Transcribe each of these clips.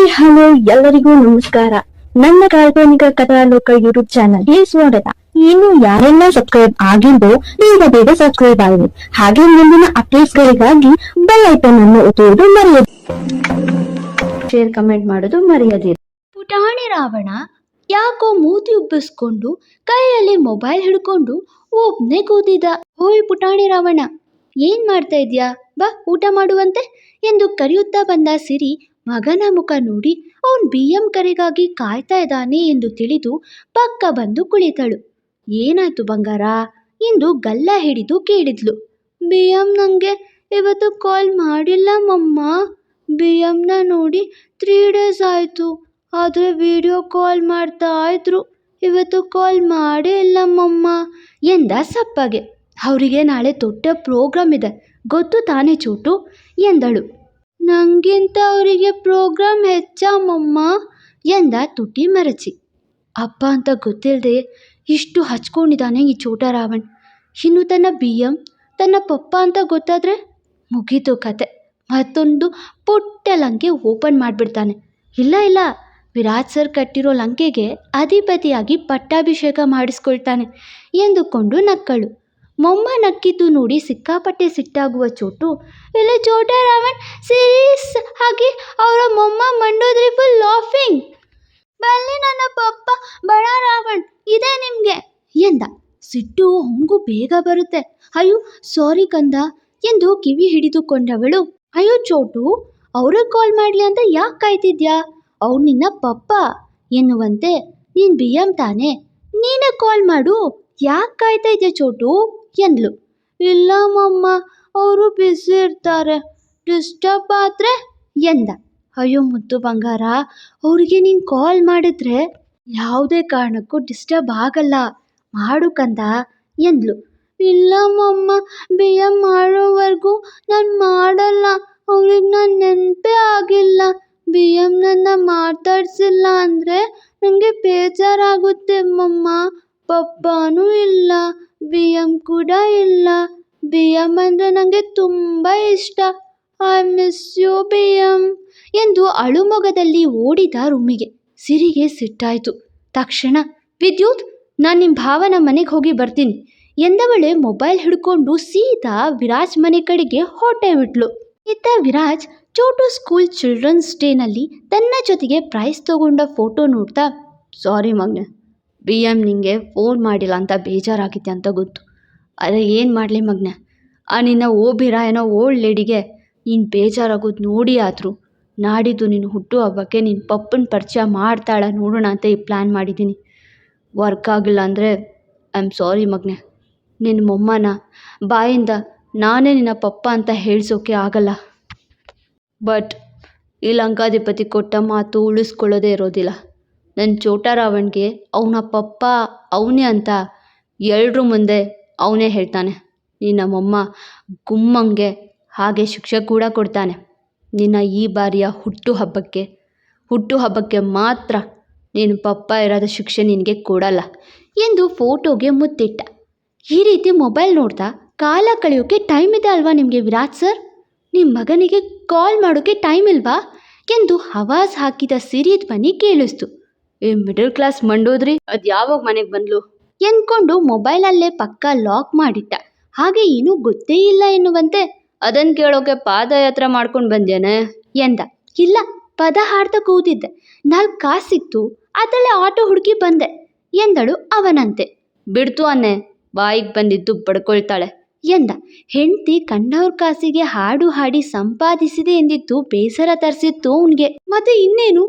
Hi, hello, ಎಲ್ಲರಿಗೂ ನಮಸ್ಕಾರ. ನನ್ನ ಕಾಲ್ಪನಿಕ ಕಥಾಲೋಕ ಯೂಟ್ಯೂಬ್ ಚಾನಲ್ಗೆ ಸ್ವಾಗತ. ಇನ್ನು ಯಾರೆಲ್ಲ ಸಬ್ಸ್ಕ್ರೈಬ್ ಆಗಿಲ್ವೋ, ಬೇಗ ಬೇಗ ಸಬ್ಸ್ಕ್ರೈಬ್ ಆಗಿ. ಹಾಗೆ ಮುಂದಿನ ಅಪ್ಡೇಟ್ಸ್ ಗಳಿಗಾಗಿ ಬೆಲ್ ಐಕನ್ ಅನ್ನು ಒತ್ತುವುದು ಮರೆಯದು. ಶೇರ್ ಕಮೆಂಟ್ ಮಾಡೋದು ಮರೆಯದಿರಿ. ಪುಟಾಣಿ ರಾವಣ ಯಾಕೋ ಮೂತಿ ಉಬ್ಬಿಸ್ಕೊಂಡು ಕೈಯಲ್ಲಿ ಮೊಬೈಲ್ ಹಿಡ್ಕೊಂಡು ಒಬ್ನೇ ಕೂತಿದ್ದ. ಹೋಯ್ ಪುಟಾಣಿ ರಾವಣ. ಏನ್ ಮಾಡ್ತಾ ಇದೀಯಾ? ಬಾ, ಊಟ ಮಾಡುವಂತೆ ಎಂದು ಕರೆಯುತ್ತಾ ಬಂದ ಸಿರಿ ಮಗನ ಮುಖ ನೋಡಿ ಅವನ್ ಬಿ ಎಂ ಕರೆಗಾಗಿ ಕಾಯ್ತಾ ಇದ್ದಾನೆ ಎಂದು ತಿಳಿದು ಪಕ್ಕ ಬಂದು ಕುಳಿತಳು. ಏನಾಯ್ತು ಬಂಗಾರ? ಎಂದು ಗಲ್ಲ ಹಿಡಿದು ಕೇಳಿದ್ಲು. ಬಿ ಎಂ ನನಗೆ ಇವತ್ತು ಕಾಲ್ ಮಾಡಿಲ್ಲ ಮಮ್ಮ. ಬಿ ಎಂನ ನೋಡಿ ತ್ರೀ ಡೇಸ್ ಆಯಿತು. ಆದರೆ ವಿಡಿಯೋ ಕಾಲ್ ಮಾಡ್ತಾ ಇದ್ರು. ಇವತ್ತು ಕಾಲ್ ಮಾಡೇ ಇಲ್ಲ ಮಮ್ಮ ಎಂದ ಸಪ್ಪಗೆ. ಅವರಿಗೆ ನಾಳೆ ದೊಡ್ಡ ಪ್ರೋಗ್ರಾಮ್ ಇದೆ. ಗೊತ್ತು ತಾನೇ ಚೋಟು? ಎಂದಳು. ನನಗಿಂತ ಅವರಿಗೆ ಪ್ರೋಗ್ರಾಮ್ ಹೆಚ್ಚಮ್ಮಮ್ಮ ಎಂದ ತುಟಿ ಮರಚಿ. ಅಪ್ಪ ಅಂತ ಗೊತ್ತಿಲ್ಲದೆ ಇಷ್ಟು ಹಚ್ಕೊಂಡಿದ್ದಾನೆ ಈ ಚೋಟ ರಾವಣ್ ಇನ್ನು ತನ್ನ ಬಿ ಎಂ ತನ್ನ ಪಪ್ಪ ಅಂತ ಗೊತ್ತಾದರೆ ಮುಗೀತು ಕತೆ. ಮತ್ತೊಂದು ಪುಟ್ಟ ಲಂಕೆ ಓಪನ್ ಮಾಡಿಬಿಡ್ತಾನೆ. ಇಲ್ಲ ಇಲ್ಲ, ವಿರಾಜ್ ಸರ್ ಕಟ್ಟಿರೋ ಲಂಕೆಗೆ ಅಧಿಪತಿಯಾಗಿ ಪಟ್ಟಾಭಿಷೇಕ ಮಾಡಿಸ್ಕೊಳ್ತಾನೆ ಎಂದುಕೊಂಡು ನಕ್ಕಳು. ಮೊಮ್ಮ ನಕ್ಕಿದ್ದು ನೋಡಿ ಸಿಕ್ಕಾಪಟ್ಟೆ ಸಿಟ್ಟಾಗುವ ಚೋಟು. ಇಲ್ಲ ಚೋಟ ರಾವಣ್ ಸೀರಿಯಸ್ ಹಾಗೆ ಅವರ ಮೊಮ್ಮ ಮಂಡೋದ್ರಿ ಫುಲ್ ಲಾಫಿಂಗ್ ಬಲ್ಲಿ ನನ್ನ ಪಪ್ಪ, ಬಡ ರಾವಣ್ ಇದೆ ನಿಮಗೆ, ಎಂದ. ಸಿಟ್ಟು ಹಂಗೂ ಬೇಗ ಬರುತ್ತೆ. ಅಯ್ಯೋ ಸಾರಿ ಕಂದ, ಎಂದು ಕಿವಿ ಹಿಡಿದುಕೊಂಡವಳು. ಅಯ್ಯೋ ಚೋಟು, ಅವ್ರಿಗೆ ಕಾಲ್ ಮಾಡಲಿ ಅಂತ ಯಾಕೆ ಕಾಯ್ತಿದ್ಯಾ? ಅವ್ರು ನಿನ್ನ ಪಪ್ಪ, ಎನ್ನುವಂತೆ. ನೀನು ಬಿ ಎಂ ತಾನೆ, ನೀನೇ ಕಾಲ್ ಮಾಡು, ಯಾಕೆ ಕಾಯ್ತಾ ಇದೆಯಾ ಚೋಟು? ಎಂದ್ಲು. ಇಲ್ಲ ಮಮ್ಮ, ಅವರು ಬ್ಯುಸಿ ಇರ್ತಾರೆ ಡಿಸ್ಟರ್ಬ್ ಆದರೆ? ಎಂದ. ಅಯ್ಯೋ ಮುದ್ದು ಬಂಗಾರ, ಅವ್ರಿಗೆ ನೀನು ಕಾಲ್ ಮಾಡಿದ್ರೆ ಯಾವುದೇ ಕಾರಣಕ್ಕೂ ಡಿಸ್ಟರ್ಬ್ ಆಗಲ್ಲ, ಮಾಡು ಕಂದ, ಎಂದ್ಲು. ಇಲ್ಲ ಮಮ್ಮ ಬಿ ಮಾಡೋವರೆಗೂ ನಾನು ಮಾಡಲ್ಲ, ಅವ್ರಿಗೆ ನನ್ನ ನೆನಪೇ ಆಗಿಲ್ಲ ಬಿ ಎಂ ನನ್ನ ಮಾತಾಡ್ಸಿಲ್ಲ ಅಂದರೆ ನನಗೆ ಬೇಜಾರಾಗುತ್ತೆ ಮಮ್ಮ. ಪಪ್ಪನೂ ಇಲ್ಲ ಬಿ ಎಂ ಕೂಡ ಇಲ್ಲ. ಬಿ ಎಂ ಅಂದರೆ ನನಗೆ ತುಂಬ ಇಷ್ಟ. I miss you B M ಎಂದು ಅಳುಮೊಗದಲ್ಲಿ ಓಡಿದ ರೂಮಿಗೆ ಸಿರಿಗೆ ಸಿಟ್ಟಾಯಿತು. ತಕ್ಷಣ, ವಿದ್ಯುತ್, ನಾನು ನಿಮ್ಮ ಭಾವನ ಮನೆಗೆ ಹೋಗಿ ಬರ್ತೀನಿ ಎಂದವಳೆ ಮೊಬೈಲ್ ಹಿಡ್ಕೊಂಡು ಸೀದಾ ವಿರಾಜ್ ಮನೆ ಕಡೆಗೆ ಹೊಟ್ಟೆ ಬಿಟ್ಲು ಇತ್ತ ವಿರಾಜ್ ಚೋಟು ಸ್ಕೂಲ್ ಚಿಲ್ಡ್ರನ್ಸ್ ಡೇನಲ್ಲಿ ತನ್ನ ಜೊತೆಗೆ ಪ್ರೈಸ್ ತಗೊಂಡ ಫೋಟೋ ನೋಡ್ತಾ, ಸಾರಿ ಮಗನೆ ಬಿ ಎಂ ನಿನಗೆ ಫೋನ್ ಮಾಡಿಲ್ಲ ಅಂತ ಬೇಜಾರಾಗಿದೆ ಅಂತ ಗೊತ್ತು. ಆದರೆ ಏನು ಮಾಡಲಿ ಮಗನೇ? ಆ ನಿನ್ನ ಓಬಿರ ಏನೋ ಓಲ್ಡ್ ಲೇಡಿಗೆ ನೀನು ಬೇಜಾರಾಗೋದು ನೋಡಿ ಆದರೂ. ನಾಡಿದ್ದು ನಿನ್ನ ಹುಟ್ಟು ಹಬ್ಬಕ್ಕೆ ನಿನ್ನ ಪಪ್ಪನ ಪರಿಚಯ ಮಾಡ್ತಾಳೆ ನೋಡೋಣ ಅಂತ ಈ ಪ್ಲ್ಯಾನ್ ಮಾಡಿದ್ದೀನಿ. ವರ್ಕ್ ಆಗಿಲ್ಲ ಅಂದರೆ ಐ ಆಮ್ ಸಾರಿ ಮಗನೆ. ನಿನ್ನ ಮೊಮ್ಮನ ಬಾಯಿಂದ ನಾನೇ ನಿನ್ನ ಪಪ್ಪ ಅಂತ ಹೇಳಿಸೋಕೆ ಆಗಲ್ಲ. ಬಟ್ ಈ ಲಂಕಾಧಿಪತಿ ಕೊಟ್ಟ ಮಾತು ಉಳಿಸ್ಕೊಳ್ಳೋದೇ ಇರೋದಿಲ್ಲ. ನನ್ನ ಚೋಟರಾವಣ್ಗೆ ಅವನ ಪಪ್ಪ, ಅವನೇ ಅಂತ ಎಲ್ರ ಮುಂದೆ ಅವನೇ ಹೇಳ್ತಾನೆ. ನಿನ್ನ ಮೊಮ್ಮ ಗುಮ್ಮಂಗೆ ಹಾಗೆ ಶಿಕ್ಷೆ ಕೂಡ ಕೊಡ್ತಾನೆ. ನಿನ್ನ ಈ ಬಾರಿಯ ಹುಟ್ಟು ಹಬ್ಬಕ್ಕೆ ಹುಟ್ಟು ಹಬ್ಬಕ್ಕೆ ಮಾತ್ರ ನೀನು ಪಪ್ಪ ಇರೋದ ಶಿಕ್ಷೆ ನಿನಗೆ ಕೊಡಲ್ಲ ಎಂದು ಫೋಟೋಗೆ ಮುತ್ತಿಟ್ಟ. ಈ ರೀತಿ ಮೊಬೈಲ್ ನೋಡ್ತಾ ಕಾಲ ಕಳೆಯೋಕ್ಕೆ ಟೈಮ್ ಇದೆ ಅಲ್ವಾ ನಿಮಗೆ ವಿರಾಟ್ ಸರ್? ನಿಮ್ಮ ಮಗನಿಗೆ ಕಾಲ್ ಮಾಡೋಕ್ಕೆ ಟೈಮ್ ಇಲ್ವಾ? ಎಂದು ಹವಾಸ್ ಹಾಕಿದ ಸಿರಿ ಧ್ವನಿ ಕೇಳಿಸ್ತು. ಈ ಮಿಡಲ್ ಕ್ಲಾಸ್ ಮಂಡೋದ್ರಿ, ಅದು ಯಾವಾಗ ಮನೆಗೆ ಬಂದ್ಲು? ಎಂದ್ಕೊಂಡು ಮೊಬೈಲಲ್ಲೇ ಪಕ್ಕ ಲಾಕ್ ಮಾಡಿಟ್ಟ. ಹಾಗೆ ಏನೂ ಗೊತ್ತೇ ಇಲ್ಲ ಎನ್ನುವಂತೆ, ಅದನ್ ಕೇಳೋಕೆ ಪಾದಯಾತ್ರೆ ಮಾಡ್ಕೊಂಡು ಬಂದೇನೆ ಎಂದ. ಇಲ್ಲ, ಪದ ಹಾಡ್ತಾ ಕೂತಿದ್ದೆ. ನಾಲ್ಕು ಕಾಸಿತ್ತು ಅದಲ್ಲೇ ಆಟೋ ಹುಡುಕಿ ಬಂದೆ. ಎಂದಳು ಅವನಂತೆ. ಬಿಡ್ತು ಅನ್ನೆ ಬಾಯಿಗೆ ಬಂದಿದ್ದು ಬಡ್ಕೊಳ್ತಾಳೆ ಎಂದ. ಹೆಂಡತಿ ಕಣ್ಣವ್ರ ಕಾಸಿಗೆ ಹಾಡು ಹಾಡಿ ಸಂಪಾದಿಸಿದೆ ಎಂದಿತ್ತು ಬೇಸರ ತರಿಸಿತ್ತು ಅವನಿಗೆ. ಮತ್ತೆ ಇನ್ನೇನು?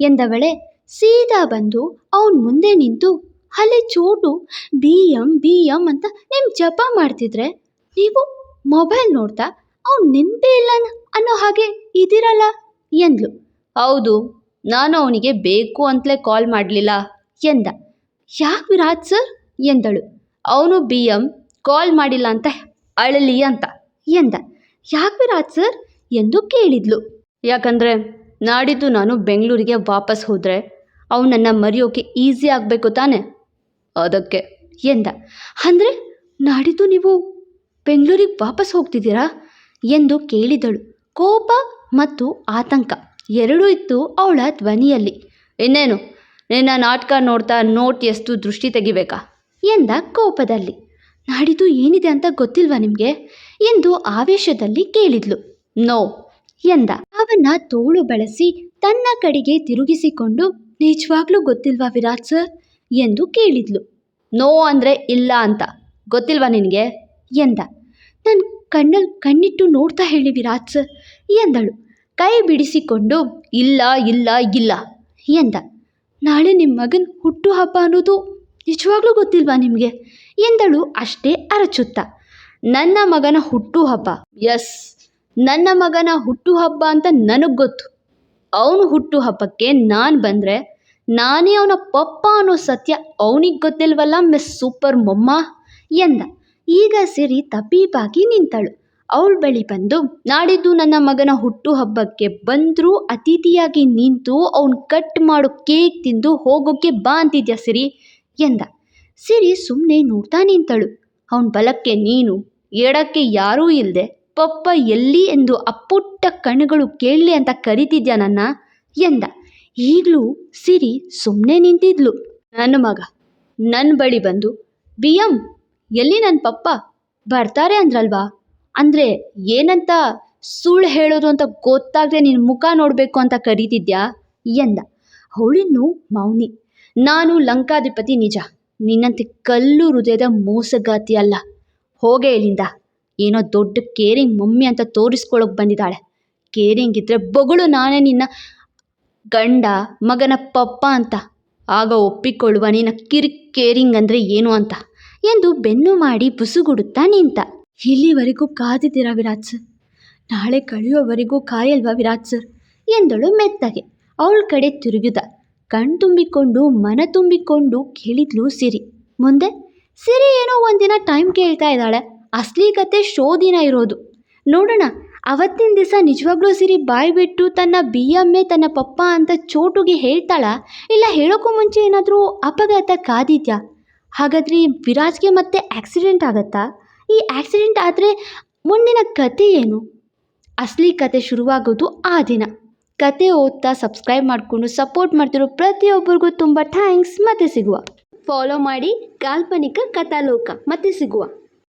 ಎಂದವಳೆ. ಸೀದಾ ಬಂದು ಅವನ ಮುಂದೆ ನಿಂತು ಹಲೆ Chotu B M B M ಅಂತ ನಿಮ್ಮ ಜಪ ಮಾಡ್ತಿದ್ರೆ ನೀವು ಮೊಬೈಲ್ ನೋಡ್ತಾ ಅವ್ನು ನೆನಪೇ ಇಲ್ಲ ಅನ್ನೋ ಹಾಗೆ ಇದಿರಲ್ಲ? ಎಂದ್ಲು. ಹೌದು, ನಾನು ಅವನಿಗೆ ಬೇಕು ಅಂತಲೇ ಕಾಲ್ ಮಾಡಲಿಲ್ಲ, ಎಂದ. ಯಾಕೆ ವಿರಾಜ್ ಸರ್? ಎಂದಳು. ಅವನು ಬಿ ಎಂ ಕಾಲ್ ಮಾಡಿಲ್ಲ ಅಂತ ಅಳಲಿ ಅಂತ, ಎಂದ. ಯಾಕೆ ವಿರಾಜ್ ಸರ್? ಎಂದು ಕೇಳಿದ್ಲು. ಯಾಕಂದರೆ ನಾಡಿದ್ದು ನಾನು ಬೆಂಗಳೂರಿಗೆ ವಾಪಸ್ ಹೋದರೆ ಅವನನ್ನು ಮರೆಯೋಕೆ ಈಸಿ ಆಗಬೇಕು ತಾನೆ? ಅದಕ್ಕೆ. ಎಂದ. ಅಂದರೆ ನಾಡಿದ್ದು ನೀವು ಬೆಂಗಳೂರಿಗೆ ವಾಪಸ್ ಹೋಗ್ತಿದ್ದೀರಾ? ಎಂದು ಕೇಳಿದಳು. ಕೋಪ ಮತ್ತು ಆತಂಕ ಎರಡೂ ಇತ್ತು ಅವಳ ಧ್ವನಿಯಲ್ಲಿ. ಇನ್ನೇನು? ನಿನ್ನ ನಾಟಕ ನೋಡ್ತಾ ನೋಟ್ ಎಷ್ಟು ದೃಷ್ಟಿ ತೆಗಿಬೇಕಾ? ಎಂದ ಕೋಪದಲ್ಲಿ. ನಾಡಿದ್ದು ಏನಿದೆ ಅಂತ ಗೊತ್ತಿಲ್ವಾ ನಿಮಗೆ? ಎಂದು ಆವೇಶದಲ್ಲಿ ಕೇಳಿದ್ಲು. ನೋ. ಎಂದ. ಅವನ ತೋಳು ಬಳಸಿ ತನ್ನ ಕಡೆಗೆ ತಿರುಗಿಸಿಕೊಂಡು ನಿಜವಾಗ್ಲೂ ಗೊತ್ತಿಲ್ವಾ ವಿರಾಟ್ ಸರ್? ಎಂದು ಕೇಳಿದ್ಲು. ನೋ ಅಂದರೆ ಇಲ್ಲ ಅಂತ. ಗೊತ್ತಿಲ್ವಾ ನಿನಗೆ? ಎಂದ. ನನ್ನ ಕಣ್ಣಲ್ಲಿ ಕಣ್ಣಿಟ್ಟು ನೋಡ್ತಾ ಹೇಳಿ ವಿರಾಟ್ ಸರ್, ಎಂದಳು. ಕೈ ಬಿಡಿಸಿಕೊಂಡು, ಇಲ್ಲ ಇಲ್ಲ ಇಲ್ಲ, ಎಂದ. ನಾಳೆ ನಿಮ್ಮ ಮಗನ ಹುಟ್ಟುಹಬ್ಬ ಅನ್ನೋದು ನಿಜವಾಗ್ಲೂ ಗೊತ್ತಿಲ್ವಾ ನಿಮಗೆ? ಎಂದಳು ಅಷ್ಟೇ ಅರಚುತ್ತ. ನನ್ನ ಮಗನ ಹುಟ್ಟುಹಬ್ಬ ಎಸ್ ನನ್ನ ಮಗನ ಹುಟ್ಟುಹಬ್ಬ ಅಂತ ನನಗೆ ಗೊತ್ತು. ಅವನು ಹುಟ್ಟುಹಬ್ಬಕ್ಕೆ ನಾನು ಬಂದರೆ ನಾನೇ ಅವನ ಪಪ್ಪ ಅನ್ನೋ ಸತ್ಯ ಅವನಿಗೆ ಗೊತ್ತಿಲ್ವಲ್ಲ ಮಿಸ್ ಸೂಪರ್ ಮೊಮ್ಮ ಎಂದ. ಈಗ ಸಿರಿ ತಪೀಪಾಗಿ ನಿಂತಳು. ಅವಳ ಬಳಿ ಬಂದು, ನಾಡಿದ್ದು ನನ್ನ ಮಗನ ಹುಟ್ಟುಹಬ್ಬಕ್ಕೆ ಬಂದರೂ ಅತಿಥಿಯಾಗಿ ನಿಂತು ಅವನು ಕಟ್ ಮಾಡೋ ಕೇಕ್ ತಿಂದು ಹೋಗೋಕ್ಕೆ ಬಾ ಅಂತಿದ್ಯಾ ಸಿರಿ ಎಂದ. ಸಿರಿ ಸುಮ್ಮನೆ ನೋಡ್ತಾ ನಿಂತಳು. ಅವನ ಬಲಕ್ಕೆ ನೀನು ಎಡಕ್ಕೆ ಯಾರೂ ಇಲ್ಲದೆ ಪಪ್ಪ ಎಲ್ಲಿ ಎಂದು ಅಪ್ಪುಟ್ಟ ಕಣ್ಣುಗಳು ಕೇಳಲಿ ಅಂತ ಕರೀತಿದ್ಯಾ ನನ್ನ? ಎಂದ. ಈಗಲೂ ಸಿರಿ ಸುಮ್ಮನೆ ನಿಂತಿದ್ಲು. ನನ್ನ ಮಗ ನನ್ನ ಬಳಿ ಬಂದು ಬಿ ಎಂ ಎಲ್ಲಿ ನನ್ನ ಪಪ್ಪ? ಬರ್ತಾರೆ ಅಂದ್ರಲ್ವಾ? ಅಂದರೆ ಏನಂತ ಸುಳ್ಳು ಹೇಳೋದು ಅಂತ ಗೊತ್ತಾಗದೆ ನಿನ್ನ ಮುಖ ನೋಡಬೇಕು ಅಂತ ಕರೀತಿದ್ಯಾ? ಎಂದ. ಅವಳಿನ್ನು ಮೌನಿ. ನಾನು ಲಂಕಾಧಿಪತಿ ನಿಜ. ನಿನ್ನಂತೆ ಕಲ್ಲು ಹೃದಯದ ಮೋಸಗಾತಿ ಅಲ್ಲ. ಹೋಗೇ ಇಲ್ಲಿಂದ. ಏನೋ ದೊಡ್ಡ ಕೇರಿಂಗ್ ಮಮ್ಮಿ ಅಂತ ತೋರಿಸ್ಕೊಳ್ಳೋಕೆ ಬಂದಿದ್ದಾಳೆ. ಕೇರಿಂಗ್ ಇದ್ದರೆ ಬೊಗಳು ನಾನೇ ನಿನ್ನ ಗಂಡ, ಮಗನ ಪಪ್ಪ ಅಂತ. ಆಗ ಒಪ್ಪಿಕೊಳ್ಳುವ ನಿನ್ನ ಕಿರಿ ಕೇರಿಂಗ್ ಅಂದರೆ ಏನು ಅಂತ. ಎಂದು ಬೆನ್ನು ಮಾಡಿ ಬುಸುಗುಡುತ್ತಾ ನಿಂತ. ಇಲ್ಲಿವರೆಗೂ ಕಾದಿದ್ದೀರಾ ವಿರಾಜ್ ಸರ್? ನಾಳೆ ಕಳೆಯೋವರೆಗೂ ಕಾಯಲ್ವಾ ವಿರಾಜ್ ಸರ್? ಎಂದಳು ಮೆತ್ತಗೆ. ಅವಳ ಕಡೆ ತಿರುಗಿದ. ಕಣ್ ತುಂಬಿಕೊಂಡು, ಮನ ತುಂಬಿಕೊಂಡು ಕೇಳಿದ್ಲು ಸಿರಿ. ಮುಂದೆ, ಸಿರಿ ಏನೋ ಒಂದಿನ ಟೈಮ್ ಕೇಳ್ತಾ ಇದ್ದಾಳೆ. ಅಸಲಿ ಕತೆ ಶೋ ದಿನ ಇರೋದು. ನೋಡೋಣ, ಅವತ್ತಿನ ದಿವಸ ನಿಜವಾಗ್ಲೂ ಸಿರಿ ಬಾಯಿ ಬಿಟ್ಟು ತನ್ನ ಬಿ ಎಮ್ಮೆ ತನ್ನ ಪಪ್ಪ ಅಂತ ಚೋಟುಗೆ ಹೇಳ್ತಾಳಾ? ಇಲ್ಲ ಹೇಳೋಕ್ಕೂ ಮುಂಚೆ ಏನಾದರೂ ಅಪಘಾತ ಕಾದಿದ್ಯಾ? ಹಾಗಾದರೆ ವಿರಾಜ್ಗೆ ಮತ್ತೆ ಆಕ್ಸಿಡೆಂಟ್ ಆಗತ್ತಾ? ಈ ಆಕ್ಸಿಡೆಂಟ್ ಆದರೆ ಮುಂದಿನ ಕತೆ ಏನು? ಅಸಲಿ ಕತೆ ಶುರುವಾಗೋದು ಆ ದಿನ. ಕತೆ ಓದ್ತಾ ಸಬ್ಸ್ಕ್ರೈಬ್ ಮಾಡಿಕೊಂಡು ಸಪೋರ್ಟ್ ಮಾಡ್ತಿರೋ ಪ್ರತಿಯೊಬ್ಬರಿಗೂ ತುಂಬ ಥ್ಯಾಂಕ್ಸ್ ಮತ್ತೆ ಸಿಗುವ. ಫಾಲೋ ಮಾಡಿ ಕಾಲ್ಪನಿಕ ಕಥಾಲೋಕ. ಮತ್ತೆ ಸಿಗುವ.